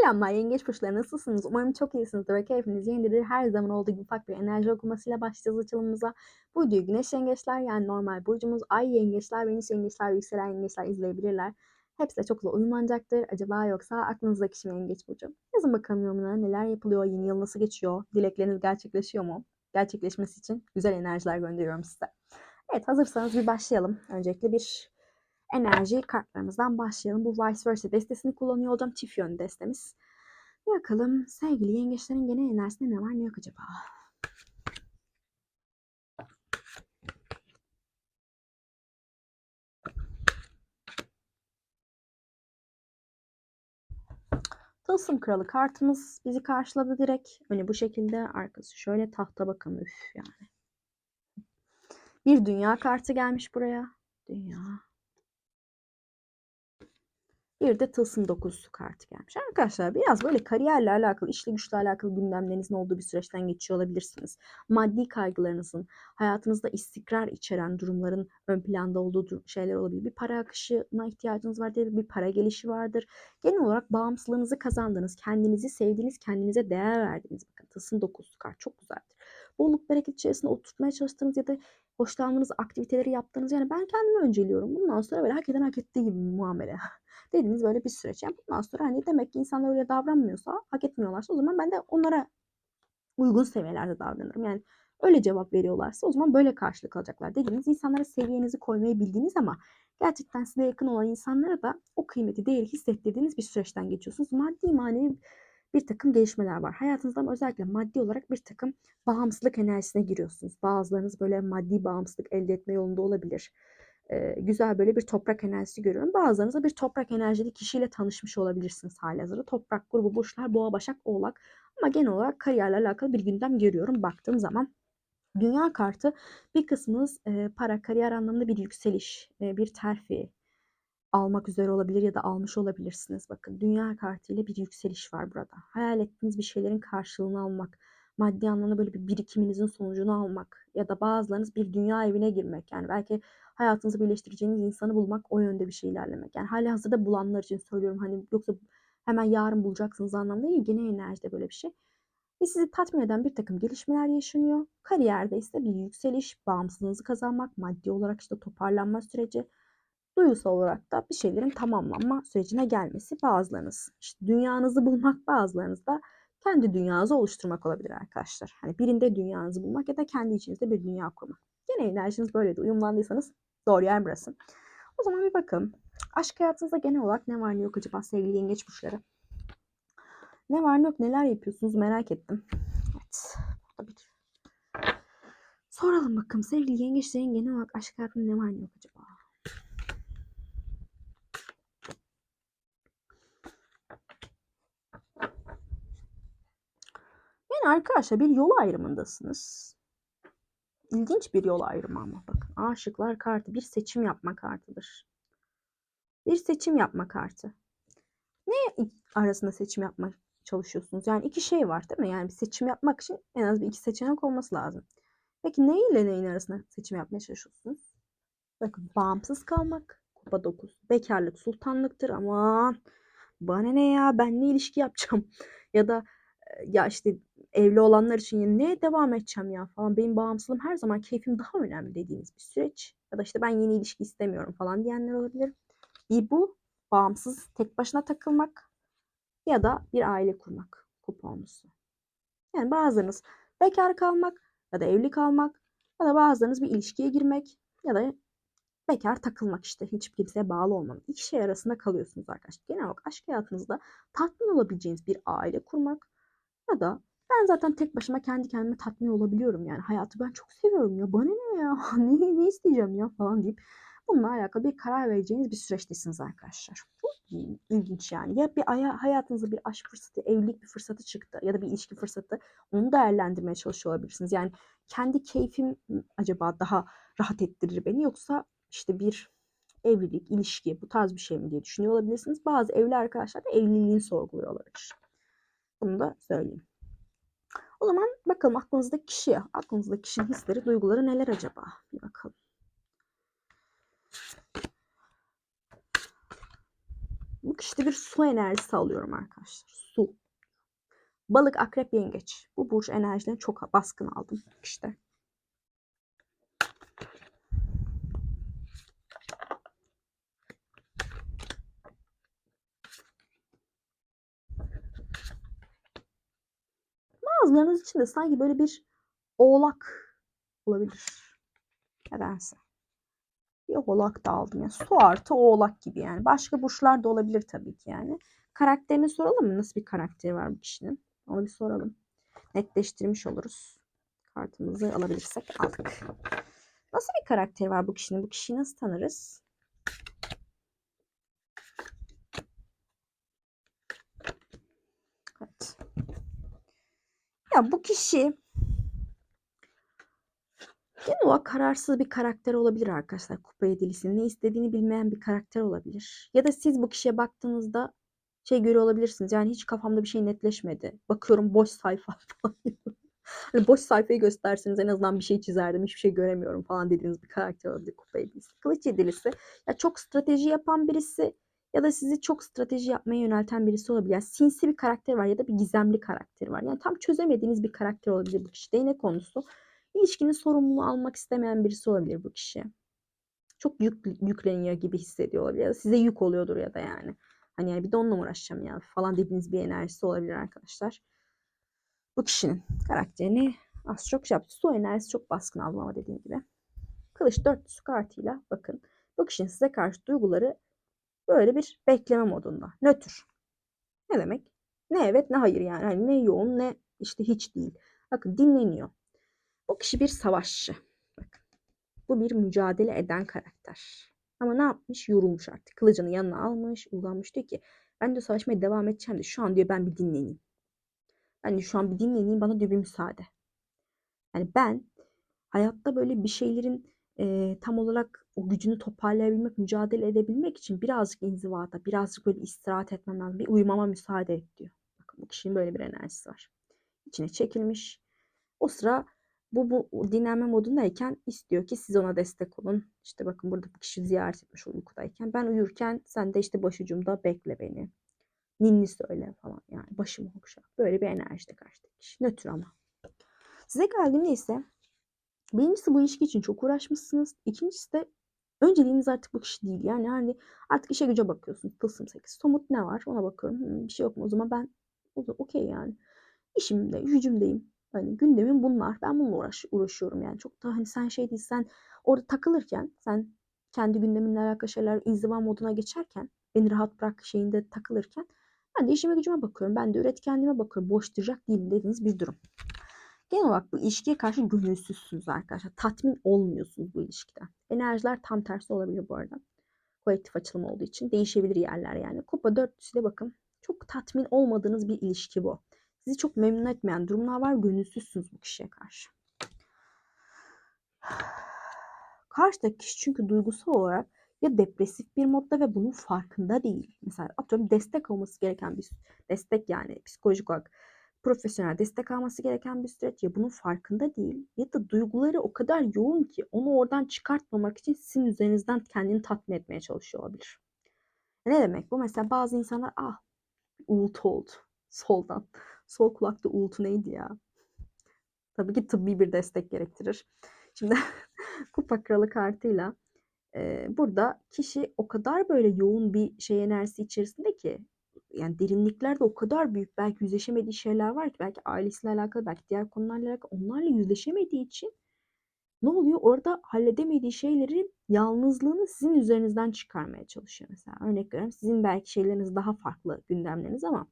Selamlar yengeç burçları nasılsınız? Umarım çok iyisinizdir ve keyfiniz yerindedir. Her zaman olduğu gibi ufak bir enerji okumasıyla başlayacağız açılımımıza. Bu videoyu güneş yengeçler yani normal burcumuz, ay yengeçler, venüs yengeçler, yükselen yengeçler izleyebilirler. Hepsi de çok da uyumlanacaktır. Acaba yoksa aklınızdaki kişi mi yengeç burcu? Yazın bakalım yorumlara neler yapılıyor, yeni yıl nasıl geçiyor, dilekleriniz gerçekleşiyor mu? Gerçekleşmesi için güzel enerjiler gönderiyorum size. Evet hazırsanız bir başlayalım. Öncelikle bir enerji kartlarımızdan başlayalım. Bu Vice Versa destesini kullanıyor olacağım. Çift yönlü destemiz. Bakalım sevgili yengeçlerin genel enerjisinde ne var ne yok acaba? Tılsım kralı kartımız bizi karşıladı direkt. Önü bu şekilde arkası şöyle tahta bakın üf yani. Bir dünya kartı gelmiş buraya. Dünya. Bir de tılsım dokuzusu kartı gelmiş. Arkadaşlar biraz böyle kariyerle alakalı, işle güçle alakalı gündemlerinizin olduğu bir süreçten geçiyor olabilirsiniz. Maddi kaygılarınızın, hayatınızda istikrar içeren durumların ön planda olduğu şeyler olabilir. Bir para akışına ihtiyacınız vardır, bir para gelişi vardır. Genel olarak bağımsızlığınızı kazandınız, kendinizi sevdiğiniz, kendinize değer verdiğiniz. Bakın tılsım dokuzusu kart çok güzeldir. Bolluk bereket içerisinde oturtmaya çalıştığınız ya da hoşlandığınız aktiviteleri yaptığınız yani ben kendimi önceliyorum. Bundan sonra böyle hak eden hak ettiği gibi muamele dediğiniz böyle bir süreç. Yani bundan sonra hani demek ki insanlar öyle davranmıyorsa, hak etmiyorlarsa o zaman ben de onlara uygun seviyelerde davranırım. Yani öyle cevap veriyorlarsa o zaman böyle karşılık alacaklar dediğiniz insanlara seviyenizi koymayı bildiğiniz ama gerçekten size yakın olan insanlara da o kıymeti değeri hissettirdiğiniz bir süreçten geçiyorsunuz. Maddi manevi bir takım gelişmeler var. Hayatınızda ama özellikle maddi olarak bir takım bağımsızlık enerjisine giriyorsunuz. Bazılarınız böyle maddi bağımsızlık elde etme yolunda olabilir e, güzel böyle bir toprak enerjisi görüyorum. Bazılarınızda bir toprak enerjili kişiyle tanışmış olabilirsiniz halihazırda. Toprak grubu burçlar boğa, başak, oğlak. Ama genel olarak kariyerle alakalı bir gündem görüyorum baktığım zaman. Dünya kartı bir kısmınız e, para, kariyer anlamında bir yükseliş, e, bir terfi almak üzere olabilir ya da almış olabilirsiniz. Bakın dünya kartı ile bir yükseliş var burada. Hayal ettiğiniz bir şeylerin karşılığını almak, maddi anlamda böyle bir birikiminizin sonucunu almak ya da bazılarınız bir dünya evine girmek. Yani belki hayatınızı birleştireceğiniz insanı bulmak o yönde bir şey ilerlemek. Yani hali hazırda bulanlar için söylüyorum hani yoksa hemen yarın bulacaksınız anlamda değil. Genel enerjide böyle bir şey. Ve sizi tatmin eden bir takım gelişmeler yaşanıyor. Kariyerde ise bir yükseliş, bağımsızlığınızı kazanmak, maddi olarak işte toparlanma süreci, duygusal olarak da bir şeylerin tamamlanma sürecine gelmesi bazılarınız. işte dünyanızı bulmak bazılarınız da kendi dünyanızı oluşturmak olabilir arkadaşlar. Hani birinde dünyanızı bulmak ya da kendi içinizde bir dünya kurmak. Gene enerjiniz böyle de uyumlandıysanız doğru yer burası. O zaman bir bakalım. Aşk hayatınızda genel olarak ne var ne yok acaba sevgili yengeç burçları? Ne var ne yok neler yapıyorsunuz merak ettim. Evet. Soralım bakalım sevgili yengeçlerin genel olarak aşk hayatında ne var ne yok acaba? Yani arkadaşlar bir yol ayrımındasınız. İlginç bir yol ayrımı ama bakın. Aşıklar kartı bir seçim yapma kartıdır. Bir seçim yapma kartı. Ne arasında seçim yapmak çalışıyorsunuz? Yani iki şey var değil mi? Yani bir seçim yapmak için en az bir iki seçenek olması lazım. Peki ne ile neyin arasında seçim yapmaya çalışıyorsunuz? Bakın bağımsız kalmak. Kupa 9. Bekarlık sultanlıktır. Aman bana ne ya ben ne ilişki yapacağım? Ya da ya işte evli olanlar için ya neye devam edeceğim ya falan benim bağımsızlığım her zaman keyfim daha önemli dediğiniz bir süreç. Ya da işte ben yeni ilişki istemiyorum falan diyenler olabilir. Bir bu bağımsız tek başına takılmak ya da bir aile kurmak kuponusu. Yani bazılarınız bekar kalmak ya da evli kalmak ya da bazılarınız bir ilişkiye girmek ya da bekar takılmak işte hiç kimseye bağlı olmamak. İki şey arasında kalıyorsunuz arkadaşlar. Genel olarak aşk hayatınızda tatmin olabileceğiniz bir aile kurmak ya da ben zaten tek başıma kendi kendime tatmin olabiliyorum yani. Hayatı ben çok seviyorum ya. Bana ne ya? ne, ne isteyeceğim ya falan deyip bununla alakalı bir karar vereceğiniz bir süreçtesiniz arkadaşlar. Çok ilginç yani. Ya bir hayatınızda bir aşk fırsatı, evlilik bir fırsatı çıktı ya da bir ilişki fırsatı onu değerlendirmeye çalışıyor olabilirsiniz. Yani kendi keyfim acaba daha rahat ettirir beni yoksa işte bir evlilik, ilişki bu tarz bir şey mi diye düşünüyor olabilirsiniz. Bazı evli arkadaşlar da evliliğini sorguluyor olabilir. Bunu da söyleyeyim. O zaman bakalım aklınızdaki kişiye, aklınızdaki kişinin hisleri, duyguları neler acaba? Bir bakalım. Bu kişide bir su enerjisi alıyorum arkadaşlar. Su. Balık, akrep, yengeç. Bu burç enerjilerini çok baskın aldım kişide. Bazılarınız için de sanki böyle bir oğlak olabilir. Nedense. Bir oğlak da aldım. Yani su artı oğlak gibi yani. Başka burçlar da olabilir tabii ki yani. Karakterini soralım mı? Nasıl bir karakteri var bu kişinin? Onu bir soralım. Netleştirmiş oluruz. Kartımızı alabilirsek aldık. Nasıl bir karakteri var bu kişinin? Bu kişiyi nasıl tanırız? Ya bu kişi genel olarak kararsız bir karakter olabilir arkadaşlar. Kupa yedilisinin ne istediğini bilmeyen bir karakter olabilir. Ya da siz bu kişiye baktığınızda şey görüyor olabilirsiniz. Yani hiç kafamda bir şey netleşmedi. Bakıyorum boş sayfa falan. hani boş sayfayı gösterseniz en azından bir şey çizerdim. Hiçbir şey göremiyorum falan dediğiniz bir karakter olabilir kupa yedilisi. Kılıç yedilisi ya çok strateji yapan birisi ya da sizi çok strateji yapmaya yönelten birisi olabilir. Yani sinsi bir karakter var ya da bir gizemli karakteri var. Yani tam çözemediğiniz bir karakter olabilir bu kişi. Değnek konusu. İlişkinin sorumluluğu almak istemeyen birisi olabilir bu kişi. Çok yük, yükleniyor gibi hissediyor olabilir. Ya da size yük oluyordur ya da yani. Hani yani bir de onunla uğraşacağım ya falan dediğiniz bir enerjisi olabilir arkadaşlar. Bu kişinin karakterini az çok şey yaptı. Su enerjisi çok baskın aldım ama dediğim gibi. Kılıç dörtlüsü kartıyla bakın. Bu kişinin size karşı duyguları böyle bir bekleme modunda. Nötr. Ne demek? Ne evet ne hayır yani. Hani ne yoğun ne işte hiç değil. Bakın dinleniyor. Bu kişi bir savaşçı. Bakın. Bu bir mücadele eden karakter. Ama ne yapmış? Yorulmuş artık. Kılıcını yanına almış, uzanmış. Diyor ki ben de savaşmaya devam edeceğim de şu an diyor ben bir dinleneyim. Ben de şu an bir dinleneyim bana diyor bir müsaade. Yani ben hayatta böyle bir şeylerin e, tam olarak o gücünü toparlayabilmek, mücadele edebilmek için birazcık inzivada, birazcık böyle istirahat etmem lazım. Bir uyumama müsaade et diyor. Bakın bu kişinin böyle bir enerjisi var. İçine çekilmiş. O sıra bu, bu dinlenme modundayken istiyor ki siz ona destek olun. İşte bakın burada bu kişi ziyaret etmiş uykudayken. Ben uyurken sen de işte başucumda bekle beni. Ninni söyle falan yani başımı okşa. Böyle bir enerjide karşıdaki kişi. Nötr ama. Size geldiğimde ise birincisi bu ilişki için çok uğraşmışsınız. İkincisi de önceliğiniz artık bu kişi değil. Yani hani artık işe güce bakıyorsunuz. Tılsım 8. Somut ne var ona bakıyorum. Hmm, bir şey yok mu? O zaman ben okey yani. İşimde, gücümdeyim. Hani gündemim bunlar. Ben bununla uğraş, uğraşıyorum yani. Çok da hani sen şey değil sen orada takılırken sen kendi gündeminle alakalı şeyler inziva moduna geçerken beni rahat bırak şeyinde takılırken ben de işime gücüme bakıyorum. Ben de üretkenliğime bakıyorum. Boş duracak değilim dediğiniz bir durum. Genel olarak bu ilişkiye karşı gönülsüzsünüz arkadaşlar. Tatmin olmuyorsunuz bu ilişkiden. Enerjiler tam tersi olabilir bu arada. Kolektif açılım olduğu için değişebilir yerler yani. Kupa dörtlüsüyle bakın. Çok tatmin olmadığınız bir ilişki bu. Sizi çok memnun etmeyen durumlar var. Gönülsüzsünüz bu kişiye karşı. Karşıdaki kişi çünkü duygusal olarak ya depresif bir modda ve bunun farkında değil. Mesela atıyorum destek olması gereken bir destek yani psikolojik olarak profesyonel destek alması gereken bir süreç ya bunun farkında değil ya da duyguları o kadar yoğun ki onu oradan çıkartmamak için sizin üzerinizden kendini tatmin etmeye çalışıyor olabilir. Ne demek bu? Mesela bazı insanlar ah uğultu oldu soldan. Sol kulakta uğultu neydi ya? Tabii ki tıbbi bir destek gerektirir. Şimdi kupa kralı kartıyla e, burada kişi o kadar böyle yoğun bir şey enerjisi içerisinde ki yani derinliklerde o kadar büyük belki yüzleşemediği şeyler var ki belki ailesiyle alakalı belki diğer konularla alakalı onlarla yüzleşemediği için ne oluyor? Orada halledemediği şeylerin yalnızlığını sizin üzerinizden çıkarmaya çalışıyor mesela. Örnek veriyorum sizin belki şeyleriniz daha farklı gündemleriniz ama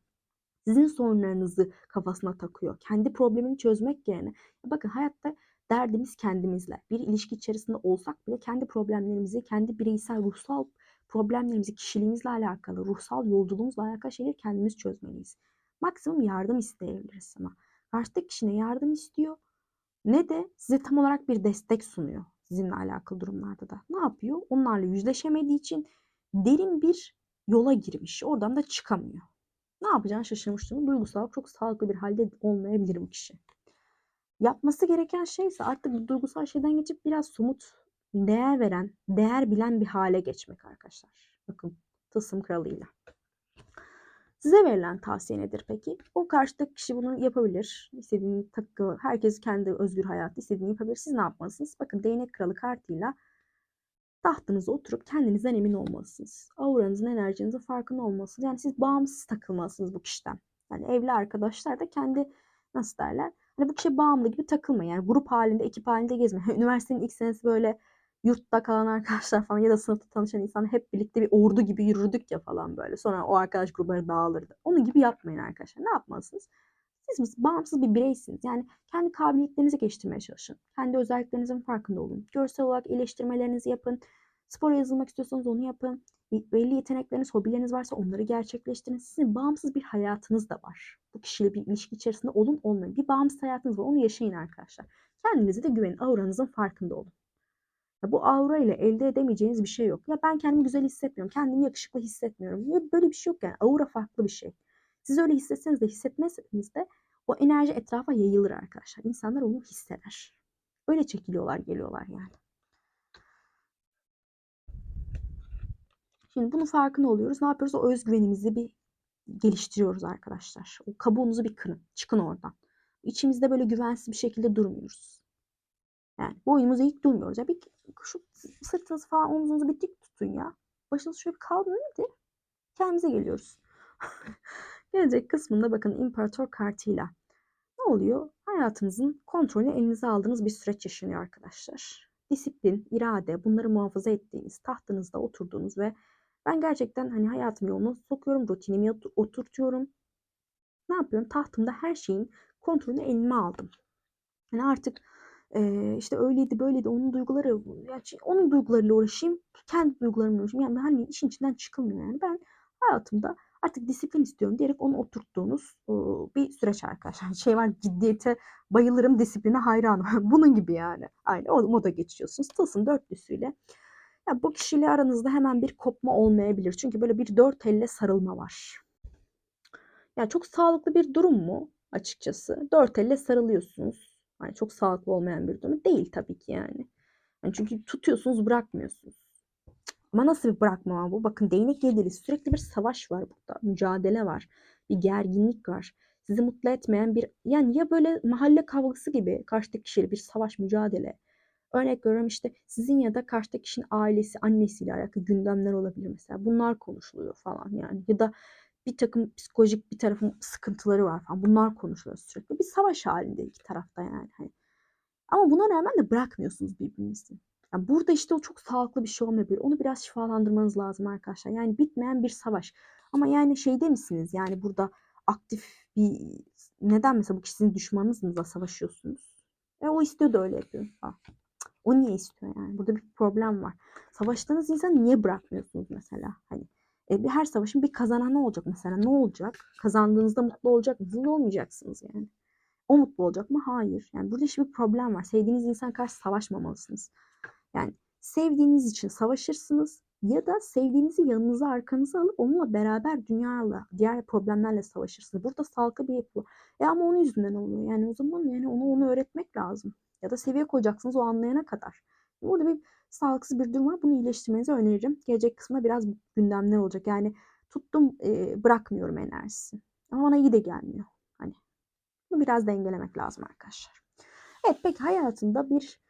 sizin sorunlarınızı kafasına takıyor. Kendi problemini çözmek yerine. Bakın hayatta derdimiz kendimizle. Bir ilişki içerisinde olsak bile kendi problemlerimizi, kendi bireysel ruhsal problemlerimizi, kişiliğimizle alakalı, ruhsal yolculuğumuzla alakalı şeyleri kendimiz çözmeliyiz. Maksimum yardım isteyebiliriz ama karşıdaki kişi ne yardım istiyor ne de size tam olarak bir destek sunuyor sizinle alakalı durumlarda da. Ne yapıyor? Onlarla yüzleşemediği için derin bir yola girmiş. Oradan da çıkamıyor. Ne yapacağını şaşırmış durumda. Duygusal çok sağlıklı bir halde olmayabilir bu kişi. Yapması gereken şey ise artık bu duygusal şeyden geçip biraz somut değer veren, değer bilen bir hale geçmek arkadaşlar. Bakın tılsım kralıyla. Size verilen tavsiye nedir peki? O karşıdaki kişi bunu yapabilir. İstediğini takı, herkes kendi özgür hayatı istediğini yapabilir. Siz ne yapmalısınız? Bakın değnek kralı kartıyla tahtınıza oturup kendinizden emin olmalısınız. Auranızın, enerjinizin farkında olmalısınız. Yani siz bağımsız takılmalısınız bu kişiden. Yani evli arkadaşlar da kendi nasıl derler? Hani bu kişiye bağımlı gibi takılmayın. Yani grup halinde, ekip halinde gezmeyin. Üniversitenin ilk senesi böyle yurtta kalan arkadaşlar falan ya da sınıfta tanışan insan hep birlikte bir ordu gibi yürürdük ya falan böyle. Sonra o arkadaş grupları dağılırdı. Onun gibi yapmayın arkadaşlar. Ne yapmalısınız? Siz bağımsız bir bireysiniz. Yani kendi kabiliyetlerinizi geliştirmeye çalışın. Kendi özelliklerinizin farkında olun. Görsel olarak iyileştirmelerinizi yapın. Spora yazılmak istiyorsanız onu yapın. Belli yetenekleriniz, hobileriniz varsa onları gerçekleştirin. Sizin bağımsız bir hayatınız da var. Bu kişiyle bir ilişki içerisinde olun olmayın. Bir bağımsız hayatınız var. Onu yaşayın arkadaşlar. Kendinize de güvenin. Auranızın farkında olun. Bu aura ile elde edemeyeceğiniz bir şey yok. Ya ben kendimi güzel hissetmiyorum. Kendimi yakışıklı hissetmiyorum. Ya böyle bir şey yok yani. Aura farklı bir şey. Siz öyle hissetseniz de hissetmezseniz de o enerji etrafa yayılır arkadaşlar. İnsanlar onu hisseder. Öyle çekiliyorlar, geliyorlar yani. Şimdi bunun farkında oluyoruz. Ne yapıyoruz? O özgüvenimizi bir geliştiriyoruz arkadaşlar. O kabuğunuzu bir kırın. Çıkın oradan. İçimizde böyle güvensiz bir şekilde durmuyoruz. Yani boynumuzu ilk durmuyoruz. Ya bir şu sırtınızı falan omuzunuzu bir dik tutun ya. Başınız şöyle bir kaldırın nedir? Kendimize geliyoruz. Gelecek kısmında bakın imparator kartıyla. Ne oluyor? Hayatınızın kontrolünü elinize aldığınız bir süreç yaşanıyor arkadaşlar. Disiplin, irade, bunları muhafaza ettiğiniz, tahtınızda oturduğunuz ve ben gerçekten hani hayatım yoluna sokuyorum, rutinimi oturtuyorum. Ne yapıyorum? Tahtımda her şeyin kontrolünü elime aldım. Yani artık e, işte öyleydi böyleydi onun duyguları yani onun duygularıyla uğraşayım kendi duygularımla uğraşayım yani hani işin içinden çıkılmıyor yani ben hayatımda artık disiplin istiyorum diyerek onu oturttuğunuz bir süreç arkadaşlar. Şey var ciddiyete bayılırım, disipline hayranım. Bunun gibi yani. Aynı o moda geçiyorsunuz. Tılsım dörtlüsüyle. Ya bu kişiyle aranızda hemen bir kopma olmayabilir. Çünkü böyle bir dört elle sarılma var. Ya çok sağlıklı bir durum mu açıkçası? Dört elle sarılıyorsunuz. Yani çok sağlıklı olmayan bir durum değil tabii ki yani. yani çünkü tutuyorsunuz bırakmıyorsunuz. Ama nasıl bir bırakmama bu? Bakın değnek yedili sürekli bir savaş var burada. Mücadele var. Bir gerginlik var. Sizi mutlu etmeyen bir yani ya böyle mahalle kavgası gibi karşıdaki kişiyle bir savaş mücadele. Örnek veriyorum işte sizin ya da karşıdaki kişinin ailesi, annesiyle alakalı gündemler olabilir mesela. Bunlar konuşuluyor falan yani. Ya da bir takım psikolojik bir tarafın sıkıntıları var falan. Bunlar konuşuluyor sürekli. Bir savaş halinde iki tarafta yani. Hani. Ama buna rağmen de bırakmıyorsunuz birbirinizi. Yani burada işte o çok sağlıklı bir şey olmayabilir. Onu biraz şifalandırmanız lazım arkadaşlar. Yani bitmeyen bir savaş. Ama yani şeyde misiniz? Yani burada aktif bir neden mesela bu kişi sizin düşmanınızla savaşıyorsunuz? E o istiyor da öyle yapıyor. Ha. O niye istiyor yani? Burada bir problem var. Savaştığınız insanı niye bırakmıyorsunuz mesela? Hani e, bir her savaşın bir kazananı olacak mesela. Ne olacak? Kazandığınızda mutlu olacak mısınız? Olmayacaksınız yani. O mutlu olacak mı? Hayır. Yani burada işte bir problem var. Sevdiğiniz insan karşı savaşmamalısınız. Yani sevdiğiniz için savaşırsınız ya da sevdiğinizi yanınıza arkanıza alıp onunla beraber dünyayla, diğer problemlerle savaşırsınız. Burada sağlıklı bir yapı. E ama onun yüzünden oluyor. Yani o zaman yani onu onu öğretmek lazım. Ya da seviye koyacaksınız o anlayana kadar. Burada bir sağlıksız bir durum var. Bunu iyileştirmenizi öneririm. Gelecek kısmında biraz gündemler olacak. Yani tuttum e, bırakmıyorum enerjisi. Ama bana iyi de gelmiyor. Hani bunu biraz dengelemek lazım arkadaşlar. Evet peki hayatında bir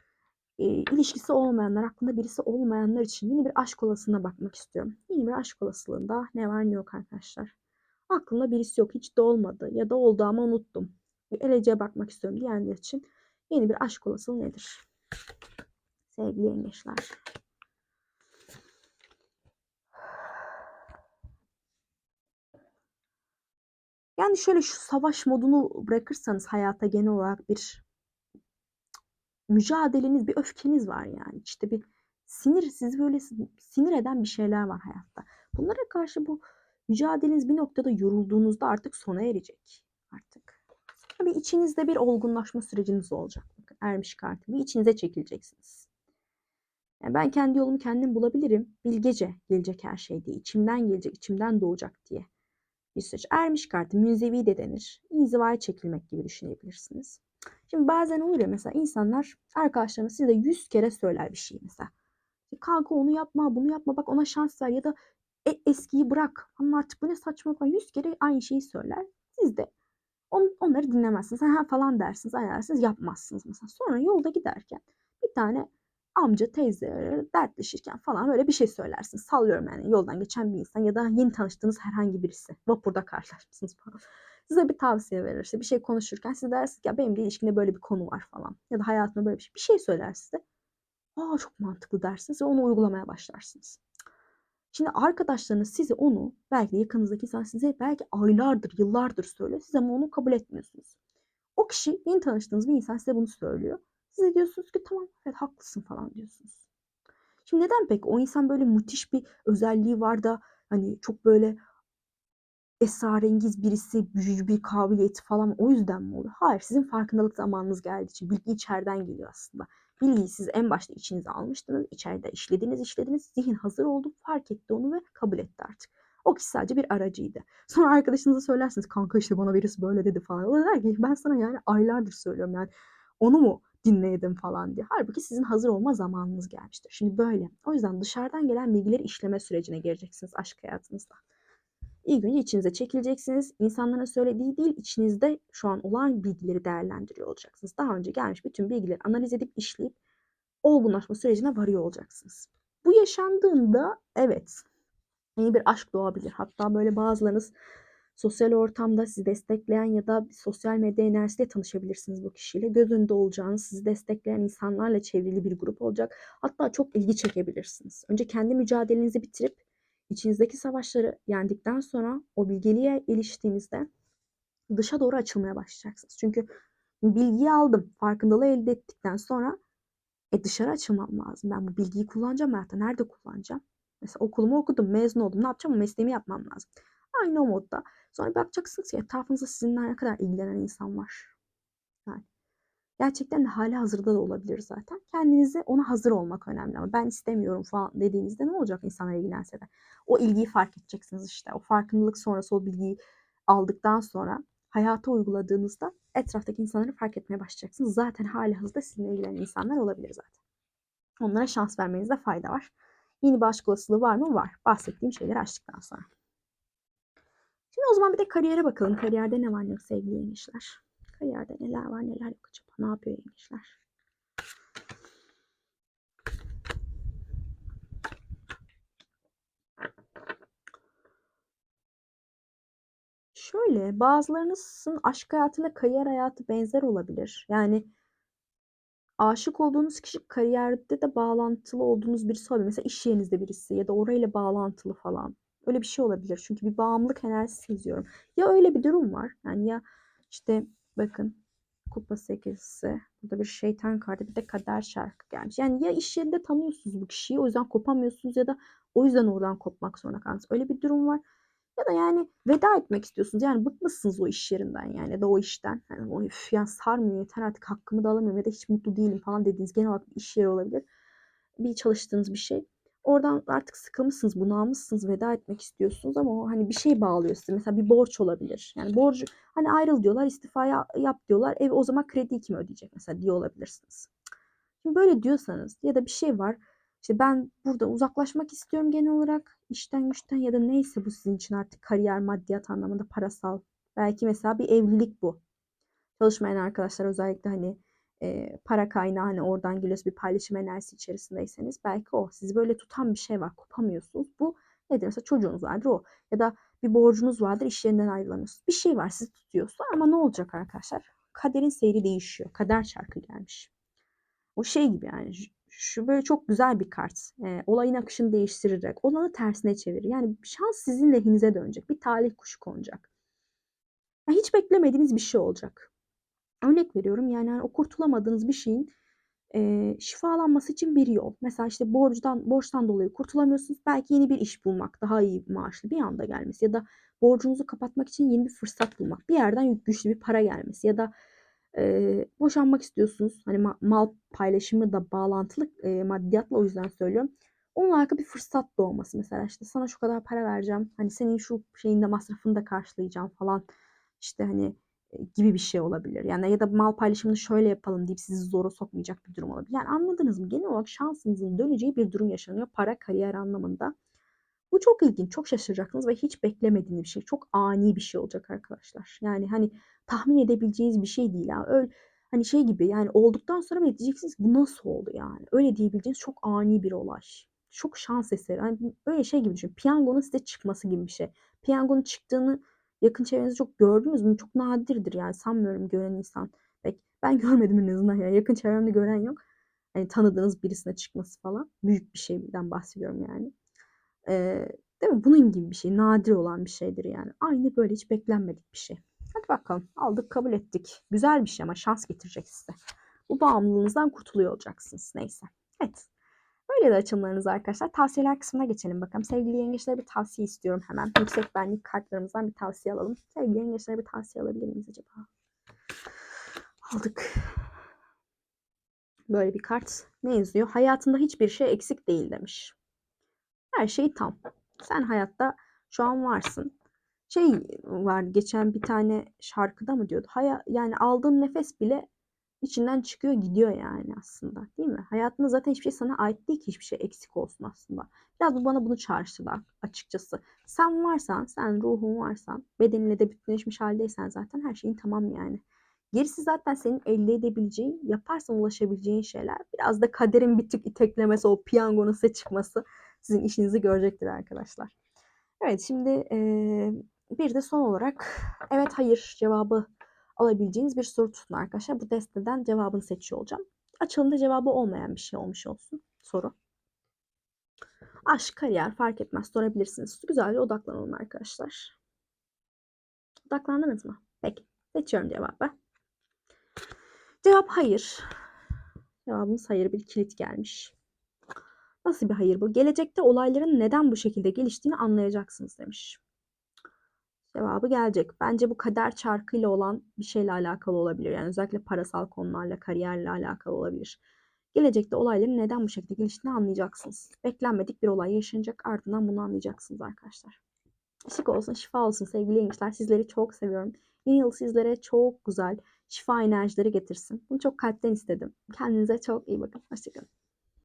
e, ilişkisi olmayanlar, aklında birisi olmayanlar için yeni bir aşk olasılığına bakmak istiyorum. Yeni bir aşk olasılığında ne var ne yok arkadaşlar. Aklımda birisi yok, hiç de olmadı ya da oldu ama unuttum. Geleceğe bakmak istiyorum diyenler için yeni bir aşk olasılığı nedir? Sevgili yengeçler. Yani şöyle şu savaş modunu bırakırsanız hayata genel olarak bir mücadeleniz, bir öfkeniz var yani. İşte bir sinir, sizi böyle sinir eden bir şeyler var hayatta. Bunlara karşı bu mücadeleniz bir noktada yorulduğunuzda artık sona erecek. Artık. Bir içinizde bir olgunlaşma süreciniz olacak. Ermiş kartı. Bir içinize çekileceksiniz. Yani ben kendi yolumu kendim bulabilirim. Bilgece gelecek her şey diye. İçimden gelecek, içimden doğacak diye. Bir süreç. Ermiş kartı münzevi de denir. İnzivaya çekilmek gibi düşünebilirsiniz. Şimdi bazen olur ya mesela insanlar arkadaşlarına size yüz kere söyler bir şey mesela. Kanka onu yapma, bunu yapma, bak ona şans ver ya da e, eskiyi bırak. Ama artık bu ne saçma falan. Yüz kere aynı şeyi söyler. Siz de on, onları dinlemezsiniz. Ha falan dersiniz, dersiniz, yapmazsınız mesela. Sonra yolda giderken bir tane amca, teyze dertleşirken falan böyle bir şey söylersiniz. Sallıyorum yani yoldan geçen bir insan ya da yeni tanıştığınız herhangi birisi. Vapurda karşılaşmışsınız falan. Size bir tavsiye verir işte bir şey konuşurken siz dersiniz ya benim de ilişkimde böyle bir konu var falan. Ya da hayatımda böyle bir şey. Bir şey söyler size. Aa çok mantıklı dersiniz ve onu uygulamaya başlarsınız. Şimdi arkadaşlarınız size onu belki de yakınızdaki insan size belki aylardır, yıllardır söylüyor. Siz ama onu kabul etmiyorsunuz. O kişi yeni tanıştığınız bir insan size bunu söylüyor. Siz de diyorsunuz ki tamam evet haklısın falan diyorsunuz. Şimdi neden peki o insan böyle müthiş bir özelliği var da hani çok böyle esrarengiz birisi, büyücü bir kabiliyeti falan o yüzden mi oluyor? Hayır sizin farkındalık zamanınız geldiği için bilgi içeriden geliyor aslında. Bilgiyi siz en başta içinize almıştınız, içeride işlediniz, işlediniz, zihin hazır oldu, fark etti onu ve kabul etti artık. O kişi sadece bir aracıydı. Sonra arkadaşınıza söylersiniz kanka işte bana birisi böyle dedi falan. O der ki ben sana yani aylardır söylüyorum yani onu mu dinleyedim falan diye. Halbuki sizin hazır olma zamanınız gelmiştir. Şimdi böyle. O yüzden dışarıdan gelen bilgileri işleme sürecine gireceksiniz aşk hayatınızda. İlk önce içinize çekileceksiniz. İnsanların söylediği değil, içinizde şu an olan bilgileri değerlendiriyor olacaksınız. Daha önce gelmiş bütün bilgileri analiz edip işleyip olgunlaşma sürecine varıyor olacaksınız. Bu yaşandığında evet yeni bir aşk doğabilir. Hatta böyle bazılarınız sosyal ortamda sizi destekleyen ya da sosyal medya enerjisiyle tanışabilirsiniz bu kişiyle. Göz önünde olacağınız, sizi destekleyen insanlarla çevrili bir grup olacak. Hatta çok ilgi çekebilirsiniz. Önce kendi mücadelenizi bitirip içinizdeki savaşları yendikten sonra o bilgeliğe eriştiğinizde dışa doğru açılmaya başlayacaksınız. Çünkü bilgiyi aldım, farkındalığı elde ettikten sonra e dışarı açılmam lazım. Ben bu bilgiyi kullanacağım hayatta. Nerede kullanacağım? Mesela okulumu okudum, mezun oldum. Ne yapacağım? Mesleğimi yapmam lazım. Aynı o modda. Sonra bakacaksınız ki etrafınızda sizinle ne kadar ilgilenen insan var. Yani gerçekten de hali hazırda da olabilir zaten. Kendinize ona hazır olmak önemli ama ben istemiyorum falan dediğinizde ne olacak insanlar ilgilense de. O ilgiyi fark edeceksiniz işte. O farkındalık sonrası o bilgiyi aldıktan sonra hayata uyguladığınızda etraftaki insanları fark etmeye başlayacaksınız. Zaten hali hazırda sizinle ilgilenen insanlar olabilir zaten. Onlara şans vermenizde fayda var. Yeni bir aşk var mı? Var. Bahsettiğim şeyleri açtıktan sonra. Şimdi o zaman bir de kariyere bakalım. Kariyerde ne var ne yok sevgili yengeçler? Kariyerde neler var neler yok acaba? Ne yapıyor yengeçler? Şöyle bazılarınızın aşk hayatıyla kariyer hayatı benzer olabilir. Yani aşık olduğunuz kişi kariyerde de bağlantılı olduğunuz birisi olabilir. Mesela iş yerinizde birisi ya da orayla bağlantılı falan. Öyle bir şey olabilir. Çünkü bir bağımlılık enerjisi seziyorum. Ya öyle bir durum var. Yani ya işte bakın kupa sekizisi. Burada bir şeytan kartı bir de kader şarkı gelmiş. Yani ya iş yerinde tanıyorsunuz bu kişiyi o yüzden kopamıyorsunuz ya da o yüzden oradan kopmak zorunda kaldınız. Öyle bir durum var. Ya da yani veda etmek istiyorsunuz. Yani bıkmışsınız o iş yerinden yani ya da o işten. Yani o üf ya sarmıyor yeter artık hakkımı da alamıyorum ya da hiç mutlu değilim falan dediğiniz genel olarak bir iş yeri olabilir. Bir çalıştığınız bir şey. Oradan artık sıkılmışsınız, bunalmışsınız, veda etmek istiyorsunuz ama o hani bir şey bağlıyor size. Mesela bir borç olabilir. Yani borcu hani ayrıl diyorlar, istifa yap diyorlar. Ev o zaman krediyi kim ödeyecek mesela diyor olabilirsiniz. Şimdi böyle diyorsanız ya da bir şey var. İşte ben burada uzaklaşmak istiyorum genel olarak işten güçten ya da neyse bu sizin için artık kariyer, maddiyat anlamında parasal. Belki mesela bir evlilik bu. Çalışmayan arkadaşlar özellikle hani e, para kaynağı hani oradan geliyorsa bir paylaşım enerjisi içerisindeyseniz belki o sizi böyle tutan bir şey var kopamıyorsunuz. Bu nedir? Mesela çocuğunuz vardır o ya da bir borcunuz vardır iş yerinden ayrılamıyorsunuz. Bir şey var sizi tutuyorsa ama ne olacak arkadaşlar? Kaderin seyri değişiyor. Kader şarkı gelmiş. O şey gibi yani şu böyle çok güzel bir kart. E, olayın akışını değiştirecek. Olanı tersine çevirir. Yani şans sizin lehinize dönecek. Bir talih kuşu konacak. Yani hiç beklemediğiniz bir şey olacak. Örnek veriyorum yani hani o kurtulamadığınız bir şeyin e, şifalanması için bir yol. Mesela işte borçtan borçtan dolayı kurtulamıyorsunuz. Belki yeni bir iş bulmak, daha iyi maaşlı bir anda gelmesi ya da borcunuzu kapatmak için yeni bir fırsat bulmak. Bir yerden güçlü bir para gelmesi ya da e, boşanmak istiyorsunuz. Hani ma- mal paylaşımı da bağlantılı e, maddiyatla o yüzden söylüyorum. Onunla alakalı bir fırsat doğması mesela işte sana şu kadar para vereceğim. Hani senin şu şeyinde masrafını da karşılayacağım falan. İşte hani gibi bir şey olabilir. Yani ya da mal paylaşımını şöyle yapalım deyip sizi zora sokmayacak bir durum olabilir. Yani anladınız mı? Genel olarak şansınızın döneceği bir durum yaşanıyor. Para, kariyer anlamında. Bu çok ilginç, çok şaşıracaksınız ve hiç beklemediğiniz bir şey. Çok ani bir şey olacak arkadaşlar. Yani hani tahmin edebileceğiniz bir şey değil. Yani öyle hani şey gibi yani olduktan sonra bile diyeceksiniz bu nasıl oldu yani? Öyle diyebileceğiniz çok ani bir olay. Çok şans eseri. Hani böyle şey gibi düşünün. Piyangonun size çıkması gibi bir şey. Piyangonun çıktığını yakın çevrenizde çok gördünüz mü? Çok nadirdir yani sanmıyorum gören insan. Pek ben görmedim en azından yani yakın çevremde gören yok. Hani tanıdığınız birisine çıkması falan. Büyük bir şeyden bahsediyorum yani. Ee, değil mi? Bunun gibi bir şey. Nadir olan bir şeydir yani. Aynı böyle hiç beklenmedik bir şey. Hadi bakalım. Aldık kabul ettik. Güzel bir şey ama şans getirecek size. Bu bağımlılığınızdan kurtuluyor olacaksınız. Neyse. Evet. Böyle de açımlarınız arkadaşlar. Tavsiyeler kısmına geçelim bakalım. Sevgili yengeçlere bir tavsiye istiyorum hemen. Yüksek benlik kartlarımızdan bir tavsiye alalım. Sevgili yengeçlere bir tavsiye alabilir miyiz acaba? Aldık. Böyle bir kart. Ne yazıyor? Hayatında hiçbir şey eksik değil demiş. Her şey tam. Sen hayatta şu an varsın. Şey var geçen bir tane şarkıda mı diyordu? Haya, yani aldığın nefes bile içinden çıkıyor gidiyor yani aslında değil mi? Hayatında zaten hiçbir şey sana ait değil ki hiçbir şey eksik olsun aslında. Biraz bu bana bunu çağrıştırdı açıkçası. Sen varsan, sen ruhun varsan, bedeninle de bütünleşmiş haldeysen zaten her şeyin tamam yani. Gerisi zaten senin elde edebileceğin, yaparsan ulaşabileceğin şeyler. Biraz da kaderin bir tık iteklemesi, o piyangonun size çıkması sizin işinizi görecektir arkadaşlar. Evet şimdi eee, bir de son olarak evet hayır cevabı alabileceğiniz bir soru tutun arkadaşlar. Bu desteden cevabını seçiyor olacağım. Açılımda cevabı olmayan bir şey olmuş olsun soru. Aşk, kariyer fark etmez sorabilirsiniz. Güzelce odaklanalım arkadaşlar. Odaklandınız mı? Peki. Seçiyorum cevabı. Cevap hayır. Cevabımız hayır bir kilit gelmiş. Nasıl bir hayır bu? Gelecekte olayların neden bu şekilde geliştiğini anlayacaksınız demiş. Cevabı gelecek. Bence bu kader çarkıyla olan bir şeyle alakalı olabilir. Yani özellikle parasal konularla, kariyerle alakalı olabilir. Gelecekte olayların neden bu şekilde geliştiğini anlayacaksınız. Beklenmedik bir olay yaşanacak. Ardından bunu anlayacaksınız arkadaşlar. Işık olsun, şifa olsun sevgili yengeçler. Sizleri çok seviyorum. Yeni yıl sizlere çok güzel şifa enerjileri getirsin. Bunu çok kalpten istedim. Kendinize çok iyi bakın. Hoşçakalın.